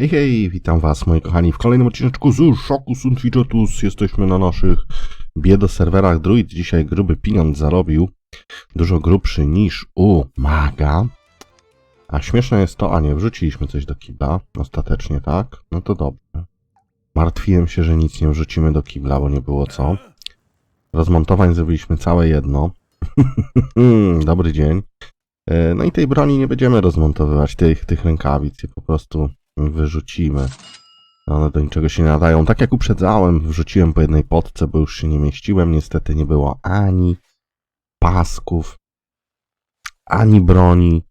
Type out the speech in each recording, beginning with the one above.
Hej, hej, witam was moi kochani w kolejnym odcineczku z Szoku. Jesteśmy na naszych biedoserwerach Druid. Dzisiaj gruby pieniądz zarobił. Dużo grubszy niż u Maga. A śmieszne jest to, a nie, wrzuciliśmy coś do kibla. Ostatecznie, tak? No to dobrze. Martwiłem się, że nic nie wrzucimy do kibla, bo nie było co. Rozmontowań zrobiliśmy całe jedno. Dobry dzień. E, No i tej broni nie będziemy rozmontowywać, tych, tych rękawic, je po prostu wyrzucimy. One do niczego się nie nadają. Tak jak uprzedzałem, wrzuciłem po jednej potce, bo już się nie mieściłem. Niestety nie było ani pasków, ani broni,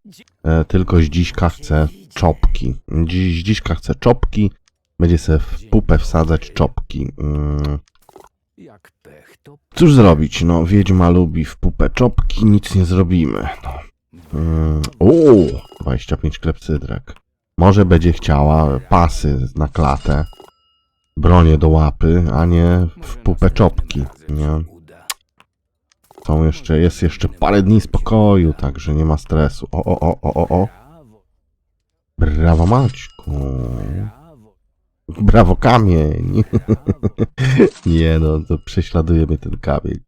e, tylko Zdziśka chce czopki. Dziś, Zdziśka chce czopki, będzie sobie w pupę wsadzać czopki. Mm. Cóż zrobić, no, wiedźma lubi w pupę czopki, nic nie zrobimy, no. Mm, Uuu, 25 klepsydrek. Może będzie chciała pasy na klatę, bronię do łapy, a nie w pupę czopki, nie? Są jeszcze, jest jeszcze parę dni spokoju, także nie ma stresu. O, o, o, o, o, o. Brawo, Maćku. brawo, kamień. Nie no, to prześladuje mnie ten kamień.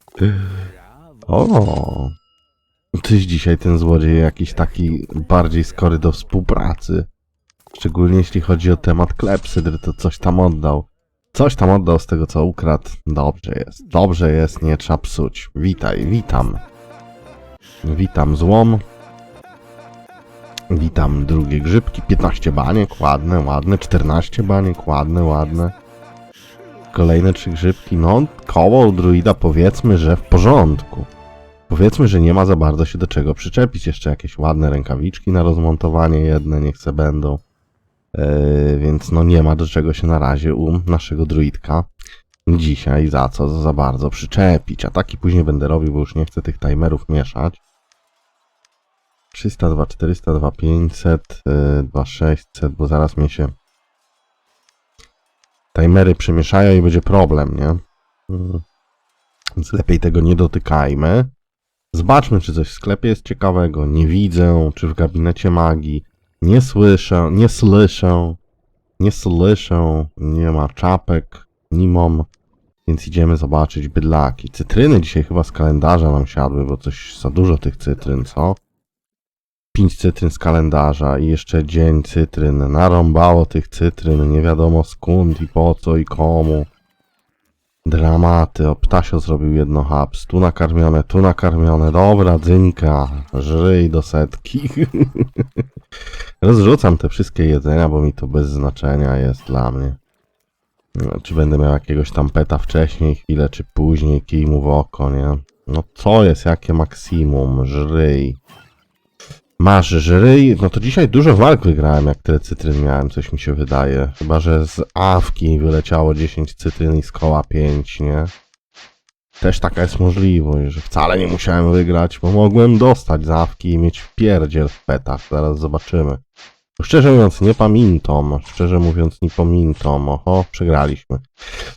O, tyś dzisiaj ten złodziej jakiś taki bardziej skory do współpracy. Szczególnie jeśli chodzi o temat klepsydry, to coś tam oddał. Coś tam oddał z tego, co ukradł. Dobrze jest, dobrze jest, nie trzeba psuć. Witaj, witam. Witam złom. Witam drugie grzybki. 15 baniek, ładne, ładne. 14 baniek, ładne, ładne. Kolejne trzy grzybki. No, koło druida powiedzmy, że w porządku. Powiedzmy, że nie ma za bardzo się do czego przyczepić. Jeszcze jakieś ładne rękawiczki na rozmontowanie jedne niech se będą. Yy, więc no nie ma do czego się na razie u naszego druidka dzisiaj za co za bardzo przyczepić. A taki później będę robił, bo już nie chcę tych timerów mieszać. 302, 402, 500, yy, 2600, bo zaraz mnie się timery przemieszają i będzie problem, nie? Mm. Więc lepiej tego nie dotykajmy. Zobaczmy, czy coś w sklepie jest ciekawego. Nie widzę, czy w gabinecie magii. Nie słyszę, nie słyszę, nie słyszę. Nie ma czapek, nie mam. Więc idziemy zobaczyć bydlaki. Cytryny dzisiaj chyba z kalendarza nam siadły, bo coś za dużo tych cytryn, co? Pięć cytryn z kalendarza i jeszcze dzień cytryn. Narąbało tych cytryn, nie wiadomo skąd i po co i komu. Dramaty, o ptasio zrobił jedno haps, tu nakarmione, tu nakarmione, dobra, dzynka, żryj do setki. Rozrzucam te wszystkie jedzenia, bo mi to bez znaczenia jest dla mnie. No, czy będę miał jakiegoś tam peta wcześniej, chwilę, czy później, kij mu w oko, nie? No co jest, jakie maksimum, żryj. Masz żryj, no to dzisiaj dużo walk wygrałem, jak tyle cytryn miałem, coś mi się wydaje. Chyba, że z awki wyleciało 10 cytryn i z koła 5, nie? Też taka jest możliwość, że wcale nie musiałem wygrać, bo mogłem dostać z awki i mieć wpierdziel w petach, zaraz zobaczymy. Szczerze mówiąc, nie pamiętam, szczerze mówiąc, nie pamiętam, oho, przegraliśmy.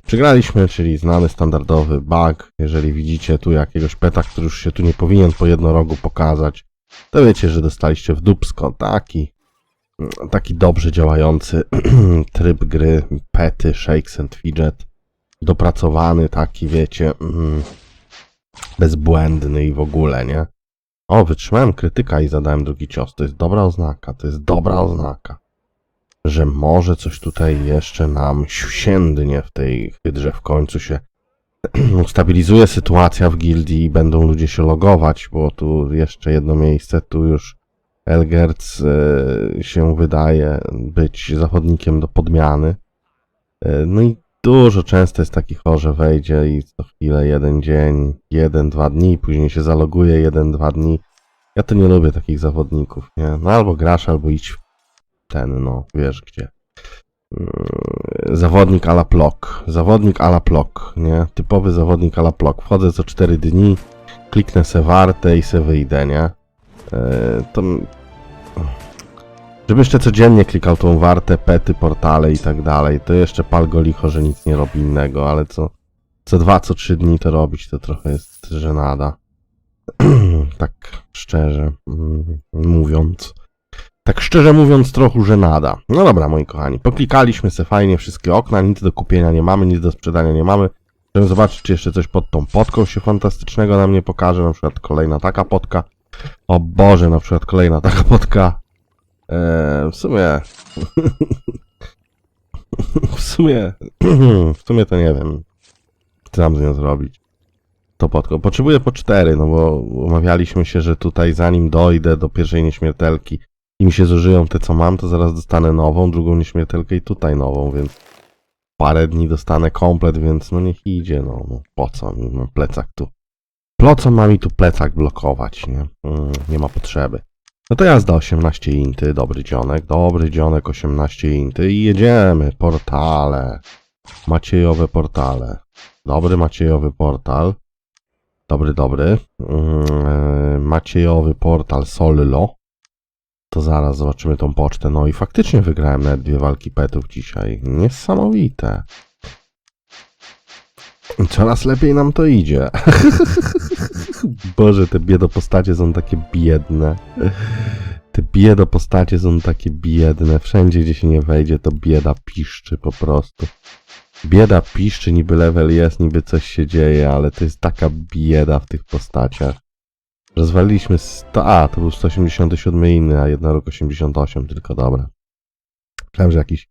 Przegraliśmy, czyli znany standardowy bug, jeżeli widzicie tu jakiegoś peta, który już się tu nie powinien po jednorogu pokazać, to wiecie, że dostaliście w dupsko taki, taki dobrze działający tryb gry, pety, shakes and fidget, dopracowany taki, wiecie, mm, bezbłędny i w ogóle, nie? O, wytrzymałem krytyka i zadałem drugi cios, to jest dobra oznaka, to jest dobra oznaka, że może coś tutaj jeszcze nam siędnie w tej hydrze, w końcu się ustabilizuje sytuacja w gildii i będą ludzie się logować, bo tu jeszcze jedno miejsce, tu już Elgerc e, się wydaje być zawodnikiem do podmiany. E, no i dużo często jest takich, o, że wejdzie i co chwilę jeden dzień, jeden, dwa dni, później się zaloguje jeden, dwa dni. Ja to nie lubię takich zawodników, nie? No albo grasz, albo idź w ten, no, wiesz gdzie zawodnik ala plok. Zawodnik ala plok, nie? Typowy zawodnik ala plok. Wchodzę co 4 dni, kliknę se wartę i se wyjdę, nie? E, to... Żeby jeszcze codziennie klikał tą wartę, pety, portale i tak dalej, to jeszcze pal go licho, że nic nie robi innego, ale co, co dwa, co trzy dni to robić, to trochę jest żenada. tak szczerze mm, mówiąc. Tak szczerze mówiąc trochę że nada. No dobra, moi kochani, poklikaliśmy se fajnie wszystkie okna, nic do kupienia nie mamy, nic do sprzedania nie mamy. Chcę zobaczyć, czy jeszcze coś pod tą podką się fantastycznego nam nie pokaże, na przykład kolejna taka podka. O Boże, na przykład kolejna taka podka. Eee, w sumie... w sumie... w sumie to nie wiem, co mam z nią zrobić. To podką. Potrzebuję po cztery, no bo umawialiśmy się, że tutaj zanim dojdę do pierwszej nieśmiertelki i mi się zużyją te, co mam, to zaraz dostanę nową, drugą nieśmiertelkę i tutaj nową, więc parę dni dostanę komplet, więc no niech idzie, no, no po co mi mam plecak tu. Po co ma mi tu plecak blokować, nie? Mm, nie ma potrzeby. No to jazda 18 inty, dobry dzionek, dobry dzionek 18 inty i jedziemy, portale. Maciejowe portale. Dobry Maciejowy portal. Dobry, dobry. Mm, e, Maciejowy portal Sollo. To zaraz zobaczymy tą pocztę. No i faktycznie wygrałem nawet dwie walki petów dzisiaj. Niesamowite. Coraz lepiej nam to idzie. Boże, te biedopostacie są takie biedne. Te biedopostacie są takie biedne. Wszędzie, gdzie się nie wejdzie, to bieda piszczy po prostu. Bieda piszczy, niby level jest, niby coś się dzieje, ale to jest taka bieda w tych postaciach. Rozwaliliśmy 100... A, to był 187 inny, a jedna rok 88 tylko, dobra. Myślałem, że jakiś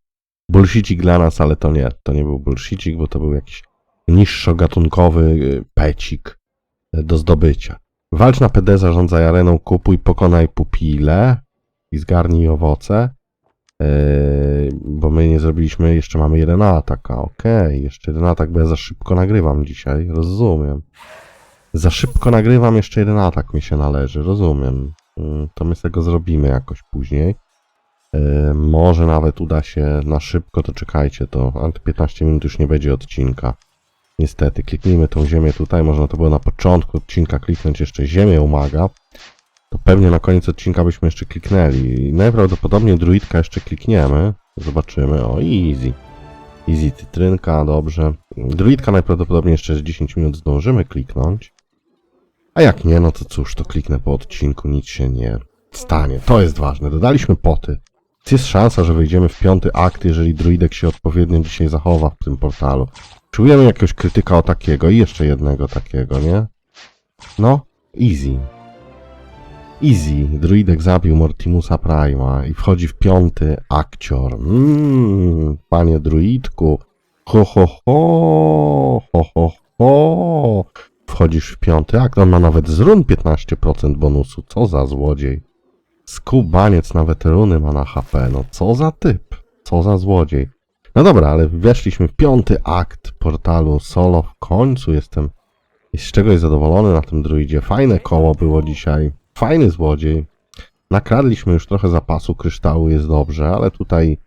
bullshicik dla nas, ale to nie. To nie był bullshicik, bo to był jakiś niższogatunkowy y, pecik y, do zdobycia. Walcz na PD, zarządzaj areną, kupuj, pokonaj pupile i zgarnij owoce. Yy, bo my nie zrobiliśmy, jeszcze mamy jeden atak, a okej, okay, jeszcze jeden atak, bo ja za szybko nagrywam dzisiaj, rozumiem. Za szybko nagrywam, jeszcze jeden atak mi się należy, rozumiem. Yy, To my z tego zrobimy jakoś później. Yy, Może nawet uda się na szybko, to czekajcie, to ale to 15 minut już nie będzie odcinka. Niestety, kliknijmy tą ziemię tutaj, można to było na początku odcinka kliknąć jeszcze ziemię umaga to pewnie na koniec odcinka byśmy jeszcze kliknęli. Najprawdopodobniej druidka jeszcze klikniemy. Zobaczymy. O, easy. Easy cytrynka, dobrze. Druidka najprawdopodobniej jeszcze z 10 minut zdążymy kliknąć. A jak nie, no to cóż, to kliknę po odcinku, nic się nie stanie. To jest ważne. Dodaliśmy poty. Jest szansa, że wejdziemy w piąty akt, jeżeli druidek się odpowiednio dzisiaj zachowa w tym portalu. Czujemy jakiegoś krytyka o takiego i jeszcze jednego takiego, nie? No, easy. Easy. Druidek zabił Mortimusa Prima i wchodzi w piąty akcior. Mmm, panie druidku. Ho, ho, ho, ho, ho, ho. Wchodzisz w piąty akt. On ma nawet z run 15% bonusu. Co za złodziej. Skubaniec nawet runy ma na HP. No co za typ. Co za złodziej. No dobra, ale weszliśmy w piąty akt portalu solo. W końcu jestem z czegoś zadowolony na tym druidzie. Fajne koło było dzisiaj. Fajny złodziej. Nakradliśmy już trochę zapasu kryształu, jest dobrze, ale tutaj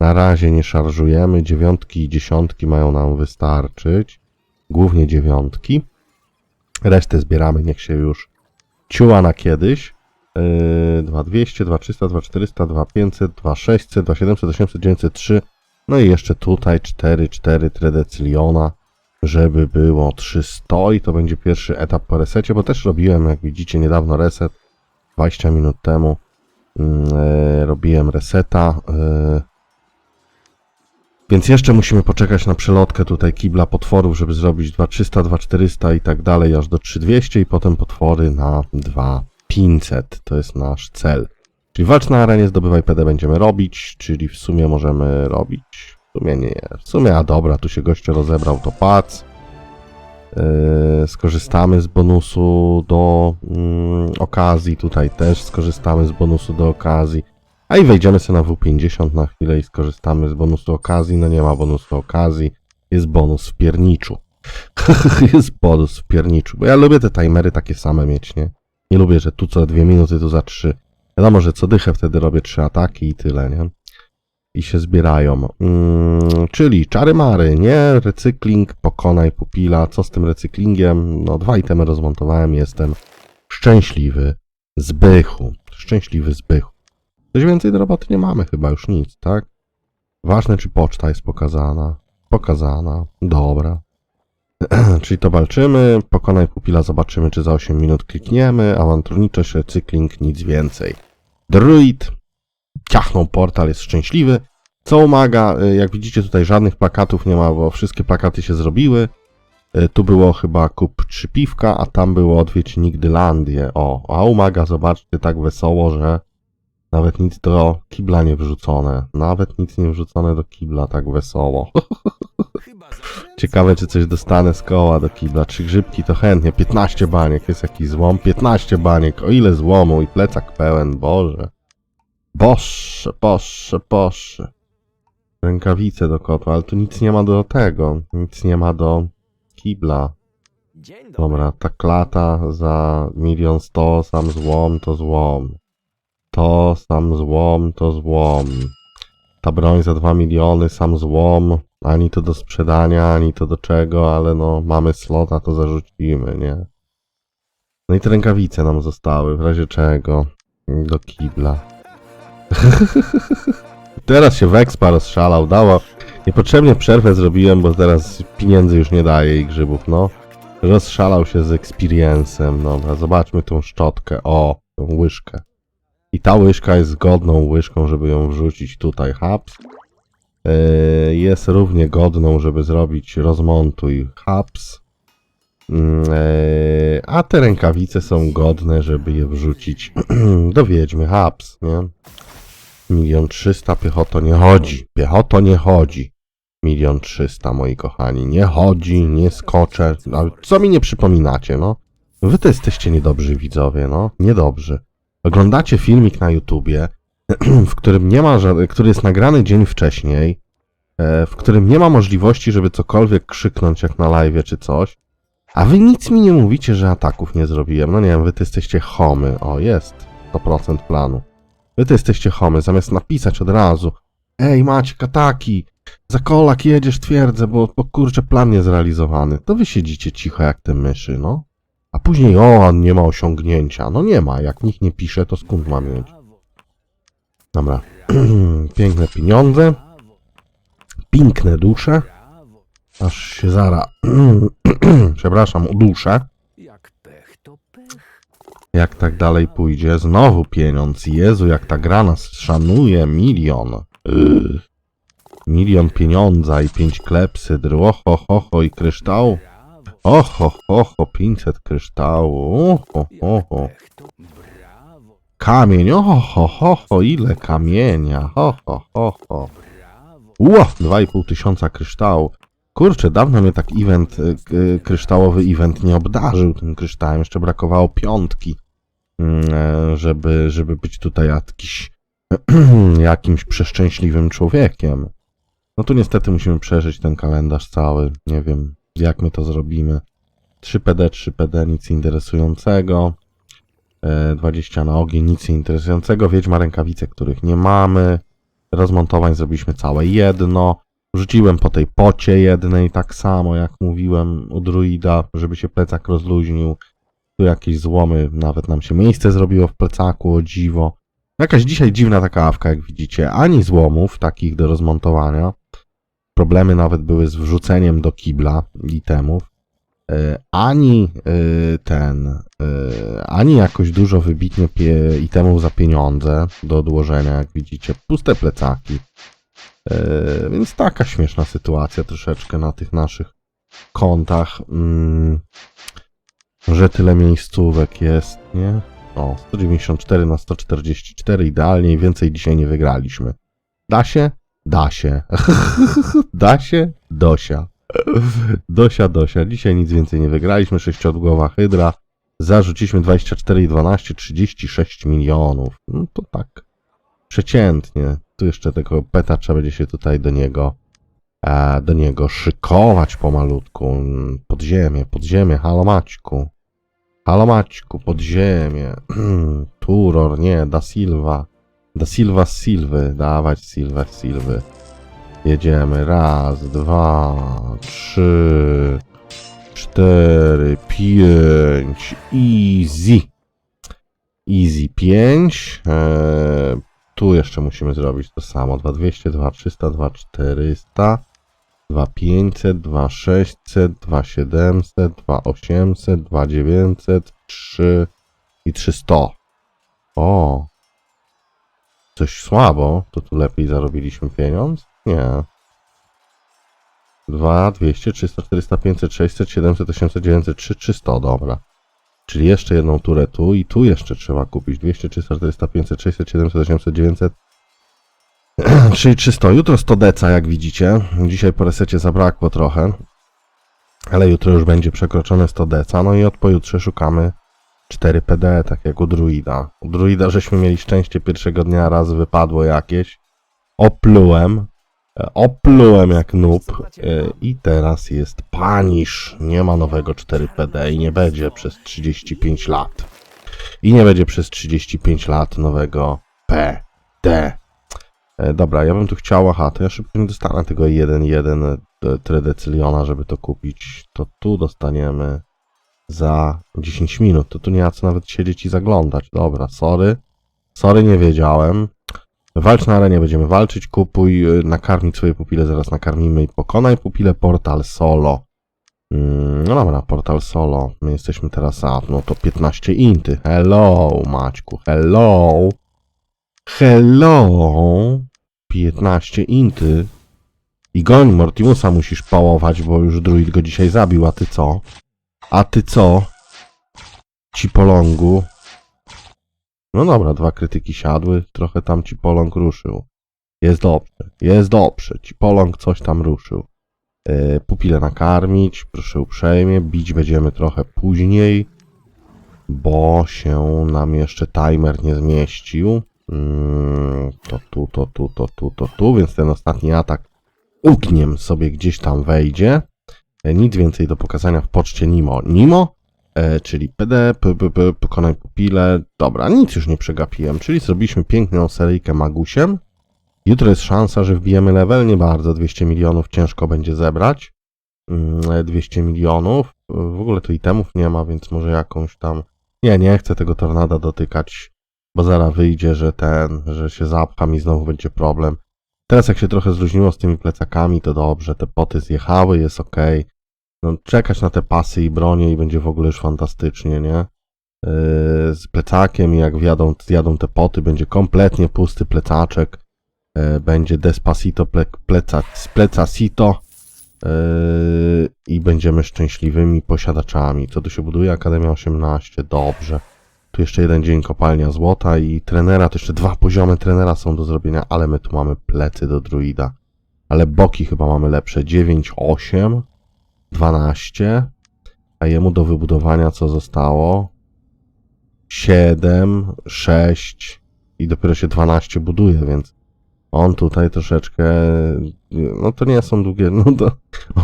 na razie nie szarżujemy. Dziewiątki i dziesiątki mają nam wystarczyć. Głównie dziewiątki. Resztę zbieramy, niech się już ciuła na kiedyś. Yy, 2200, 2300, 2400, 2500, 2600, 2700, 800, 903. No i jeszcze tutaj 4, 4 tredecyliona żeby było 300 i to będzie pierwszy etap po resecie, bo też robiłem, jak widzicie, niedawno reset, 20 minut temu e, robiłem reseta, e, więc jeszcze musimy poczekać na przelotkę tutaj kibla potworów, żeby zrobić 2300, 2400 i tak dalej, aż do 3200 i potem potwory na 2500, to jest nasz cel. Czyli walcz na arenie, zdobywaj PD będziemy robić, czyli w sumie możemy robić w sumie nie. W sumie, a dobra, tu się goście rozebrał, to pac. Yy, skorzystamy z bonusu do mm, okazji. Tutaj też skorzystamy z bonusu do okazji. A i wejdziemy sobie na W50 na chwilę i skorzystamy z bonusu okazji. No nie ma bonusu okazji. Jest bonus w pierniczu. jest bonus w pierniczu. Bo ja lubię te timery takie same mieć, nie? Nie lubię, że tu co dwie minuty, tu za trzy. Wiadomo, że co dychę wtedy robię trzy ataki i tyle, nie? i się zbierają. Mm, czyli czary mary, nie? Recykling, pokonaj pupila. Co z tym recyklingiem? No, dwa itemy rozmontowałem, jestem szczęśliwy. Zbychu. Szczęśliwy zbychu. Coś więcej do roboty nie mamy, chyba już nic, tak? Ważne, czy poczta jest pokazana. Pokazana. Dobra. Czyli to walczymy, pokonaj pupila, zobaczymy, czy za 8 minut klikniemy. Awanturniczość, recykling, nic więcej. Druid, ciachnął portal, jest szczęśliwy. Co umaga, y, jak widzicie tutaj żadnych plakatów nie ma, bo wszystkie plakaty się zrobiły. Y, Tu było chyba kup trzy piwka, a tam było odwiedź Nigdylandię. O, a umaga, zobaczcie, tak wesoło, że nawet nic do kibla nie wrzucone. Nawet nic nie wrzucone do kibla, tak wesoło. Ciekawe, czy coś dostanę z koła do kibla. Trzy grzybki to chętnie. 15 baniek. Jest jakiś złom? 15 baniek. O ile złomu i plecak pełen. Boże. Boże, boże, boże. Rękawice do kotła, ale tu nic nie ma do tego. Nic nie ma do kibla. Dobra, ta klata za milion sto, sam złom to złom. To sam złom to złom. Ta broń za dwa miliony, sam złom. Ani to do sprzedania, ani to do czego, ale no mamy slota, to zarzucimy, nie? No i te rękawice nam zostały, w razie czego. Do kibla. teraz się Wexpa rozszalał, dało. Niepotrzebnie przerwę zrobiłem, bo teraz pieniędzy już nie daje i grzybów, no. Rozszalał się z experience'em. Dobra, zobaczmy tą szczotkę. O, tą łyżkę. I ta łyżka jest godną łyżką, żeby ją wrzucić tutaj. Haps. Yy, jest równie godną, żeby zrobić rozmontuj haps. Yy, a te rękawice są godne, żeby je wrzucić do wiedźmy haps, nie? Milion trzysta piechoto nie chodzi. Piechoto nie chodzi. Milion trzysta, moi kochani. Nie chodzi, nie skoczę. Co mi nie przypominacie, no? Wy to jesteście niedobrzy widzowie, no. Niedobrzy. Oglądacie filmik na YouTubie, w którym nie ma, który jest nagrany dzień wcześniej, e, w którym nie ma możliwości, żeby cokolwiek krzyknąć jak na live czy coś, a wy nic mi nie mówicie, że ataków nie zrobiłem. No nie wiem, wy to jesteście homy. O, jest. 100% planu. Wy to jesteście homy, zamiast napisać od razu Ej, Maciek, ataki! Za kolak jedziesz, twierdzę, bo, bo kurczę, plan niezrealizowany. To wy siedzicie cicho jak te myszy, no. A później, o, a nie ma osiągnięcia. No nie ma, jak nikt nie pisze, to skąd mam mieć? Dobra, piękne pieniądze, piękne dusze, aż się zara, przepraszam, uduszę. Jak pech to pech. Jak tak dalej pójdzie, znowu pieniądz. Jezu, jak ta gra nas szanuje, milion. Ugh. Milion pieniądza i pięć klepsydr, oho, ho, ho, i kryształ. Oho, ho, ho, 500 kryształu, oho, ho, Jak ho. pech to brawo, Kamień, oho, ho, ho, ho, ile kamienia, ho, ho, ho, ho. brawo. Ło, 2,5 tysiąca kryształu. Kurczę, dawno mnie tak event, y, y, kryształowy event nie obdarzył tym kryształem. Jeszcze brakowało piątki, mm, e, żeby, żeby być tutaj jakiś, jakimś przeszczęśliwym człowiekiem. No tu niestety musimy przeżyć ten kalendarz cały. Nie wiem, jak my to zrobimy. 3PD, 3PD, nic interesującego. E, 20 na ogień, nic interesującego. Wiedźma rękawice, których nie mamy. Rozmontowań zrobiliśmy całe jedno. Wrzuciłem po tej pocie jednej tak samo, jak mówiłem u druida, żeby się plecak rozluźnił. Tu jakieś złomy, nawet nam się miejsce zrobiło w plecaku, o dziwo. Jakaś dzisiaj dziwna taka awka, jak widzicie. Ani złomów takich do rozmontowania. Problemy nawet były z wrzuceniem do kibla itemów. E, Ani e, ten, e, ani jakoś dużo wybitnie itemów za pieniądze do odłożenia, jak widzicie. Puste plecaki. Więc taka śmieszna sytuacja troszeczkę na tych naszych kontach. Mm, że tyle miejscówek jest, nie? O, 194 na 144 idealnie więcej dzisiaj nie wygraliśmy. Da się? Da się. da się? Dosia. Dosia, Dosia. Dzisiaj nic więcej nie wygraliśmy. Sześciodgłowa hydra. Zarzuciliśmy 24 i 12, 36 milionów. No to tak przeciętnie. Tu jeszcze tego peta trzeba będzie się tutaj do niego e, do niego szykować pomalutku. Podziemie, podziemie, halo Maćku. Halo Maćku, podziemie. Turor, nie, Da Silva. Da Silva z Silwy, dawać Silva z Silwy. Jedziemy, raz, dwa, trzy, cztery, pięć, easy. Easy 5. Eee, tu jeszcze musimy zrobić to samo. 2200, 2300, 2400, 2500, 2600, 2700, 2800, 2900, 3 i 300. O! Coś słabo, to tu lepiej zarobiliśmy pieniądz? Nie. 2, 200, 300, 400, 500, 600, 700, 800, 900, 3, 300, dobra. Czyli jeszcze jedną turę tu i tu jeszcze trzeba kupić. 200, 300, 400, 500, 600, 700, 800, 900. Czyli 300. Jutro 100 deca, jak widzicie. Dzisiaj po resecie zabrakło trochę. Ale jutro już będzie przekroczone 100 deca. No i od pojutrze szukamy 4 PD, tak jak u druida. U druida żeśmy mieli szczęście pierwszego dnia, raz wypadło jakieś. Oplułem. E, Oplułem jak noob. E, I teraz jest panisz. Nie ma nowego 4PD i nie będzie przez 35 lat. I nie będzie przez 35 lat nowego PD. E, Dobra, ja bym tu chciał, aha, to ja szybko nie dostanę tego 1.1 e, tredecyliona, żeby to kupić. To tu dostaniemy za 10 minut. To tu nie ma co nawet siedzieć i zaglądać. Dobra, sorry. Sorry, nie wiedziałem. Walcz na arenie, będziemy walczyć, kupuj, y, nakarmić swoje pupile, zaraz nakarmimy i pokonaj pupile portal solo. Mm, no dobra, portal solo. My jesteśmy teraz up, no to 15 inty. Hello, Maćku, hello. Hello. 15 inty. I goń, Mortimusa musisz pałować, bo już druid go dzisiaj zabił, a ty co? A ty co? Ci polongu. No dobra, dwa krytyki siadły, trochę tam ci poląg ruszył. Jest dobrze, jest dobrze, ci poląg coś tam ruszył. E, pupile nakarmić, proszę uprzejmie, bić będziemy trochę później, bo się nam jeszcze timer nie zmieścił. Mm, to tu, to tu, to tu, to tu, więc ten ostatni atak ugniem sobie gdzieś tam wejdzie. Nic więcej do pokazania w poczcie Nimo. Nimo, e, czyli PD, p, p, p, pokonaj pupile. Dobra, nic już nie przegapiłem, czyli zrobiliśmy piękną seryjkę magusiem. Jutro jest szansa, że wbijemy level, nie bardzo, 200 milionów ciężko będzie zebrać. Mm, e, 200 milionów. W ogóle tu itemów nie ma, więc może jakąś tam... Nie, nie chcę tego tornada dotykać, bo zaraz wyjdzie, że ten, że się zapcham i znowu będzie problem. Teraz jak się trochę zluźniło z tymi plecakami, to dobrze, te poty zjechały, jest ok. No, czekać na te pasy i bronie i będzie w ogóle już fantastycznie, nie? Yy, z plecakiem i jak wjadą, zjadą te poty, będzie kompletnie pusty plecaczek. Yy, będzie Despacito ple, pleca, plecacito yy, i będziemy szczęśliwymi posiadaczami. Co tu się buduje? Akademia 18, dobrze. Tu jeszcze jeden dzień kopalnia złota i trenera, to jeszcze dwa poziomy trenera są do zrobienia, ale my tu mamy plecy do druida. Ale boki chyba mamy lepsze. 9, 8, 12, a jemu do wybudowania co zostało? 7, 6 i dopiero się 12 buduje, więc on tutaj troszeczkę, no to nie są długie, no to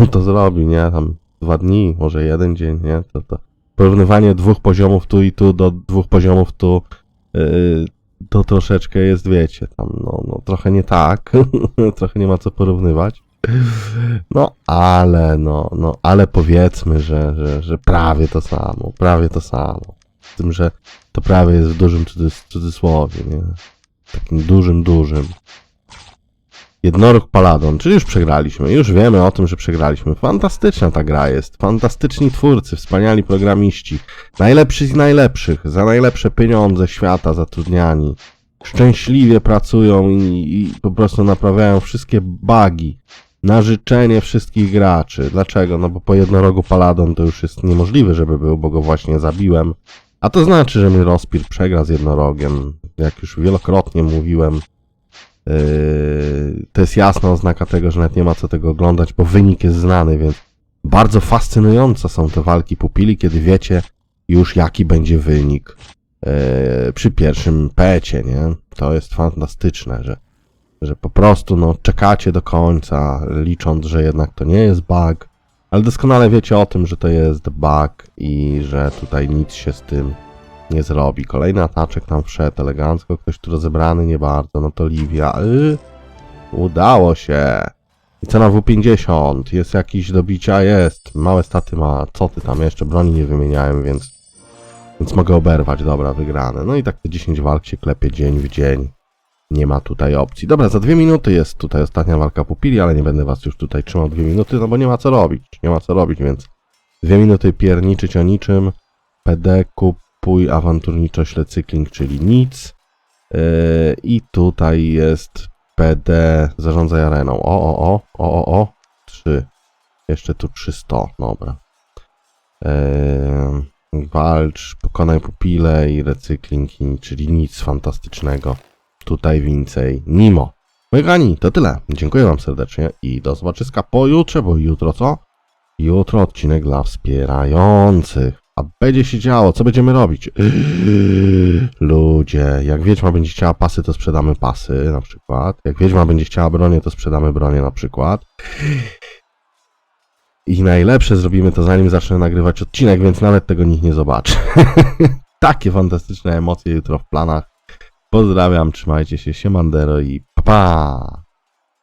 on to zrobi, nie? Tam dwa dni, może jeden dzień, nie? To, to porównywanie dwóch poziomów tu i tu do dwóch poziomów tu, yy, to troszeczkę jest, wiecie, tam, no, no trochę nie tak, trochę nie ma co porównywać. No, ale, no, no, ale powiedzmy, że, że, że prawie to samo, prawie to samo. Z tym, że to prawie jest w dużym cudys cudzysłowie, nie? Takim dużym, dużym. Jednoróg Paladon, czyli już przegraliśmy, już wiemy o tym, że przegraliśmy. Fantastyczna ta gra jest, fantastyczni twórcy, wspaniali programiści, najlepsi z najlepszych, za najlepsze pieniądze świata zatrudniani. Szczęśliwie pracują i, i po prostu naprawiają wszystkie bugi na życzenie wszystkich graczy. Dlaczego? No bo po jednorogu Paladon to już jest niemożliwe, żeby był, bo go właśnie zabiłem. A to znaczy, że mi Rospir przegra z jednorogiem. Jak już wielokrotnie mówiłem, Yy, to jest jasna oznaka tego, że nawet nie ma co tego oglądać, bo wynik jest znany, więc bardzo fascynujące są te walki pupili, kiedy wiecie już jaki będzie wynik yy, przy pierwszym pecie, nie? To jest fantastyczne, że, że po prostu no, czekacie do końca, licząc, że jednak to nie jest bug, ale doskonale wiecie o tym, że to jest bug i że tutaj nic się z tym nie zrobi. Kolejny ataczek tam wszedł elegancko, ktoś tu rozebrany nie bardzo, no to Livia. Y, udało się. I co na W50? Jest jakiś do bicia? Jest. Małe staty ma. Co ty tam? Jeszcze broni nie wymieniałem, więc więc mogę oberwać. Dobra, wygrane. No i tak te 10 walk się klepie dzień w dzień. Nie ma tutaj opcji. Dobra, za dwie minuty jest tutaj ostatnia walka pupili, ale nie będę was już tutaj trzymał dwie minuty, no bo nie ma co robić. Nie ma co robić, więc dwie minuty pierniczyć o niczym. PD, kup, pój awanturniczo śle cykling, czyli nic. Yy, I tutaj jest PD zarządzaj areną. O, o, o, o, o, o. 3. Jeszcze tu 300. Dobra. Yy, walcz, pokonaj pupile i recyklingi, czyli nic fantastycznego. Tutaj więcej. Nimo. Moi kochani, to tyle. Dziękuję wam serdecznie i do zobaczyska pojutrze, bo jutro co? Jutro odcinek dla wspierających. A będzie się działo, co będziemy robić? Ludzie, jak Wiedźma będzie chciała pasy, to sprzedamy pasy na przykład. Jak Wiedźma będzie chciała bronię, to sprzedamy bronię na przykład. I najlepsze zrobimy to zanim zacznę nagrywać odcinek, więc nawet tego nikt nie zobaczy. Takie fantastyczne emocje jutro w planach. Pozdrawiam, trzymajcie się, siemandero i pa pa!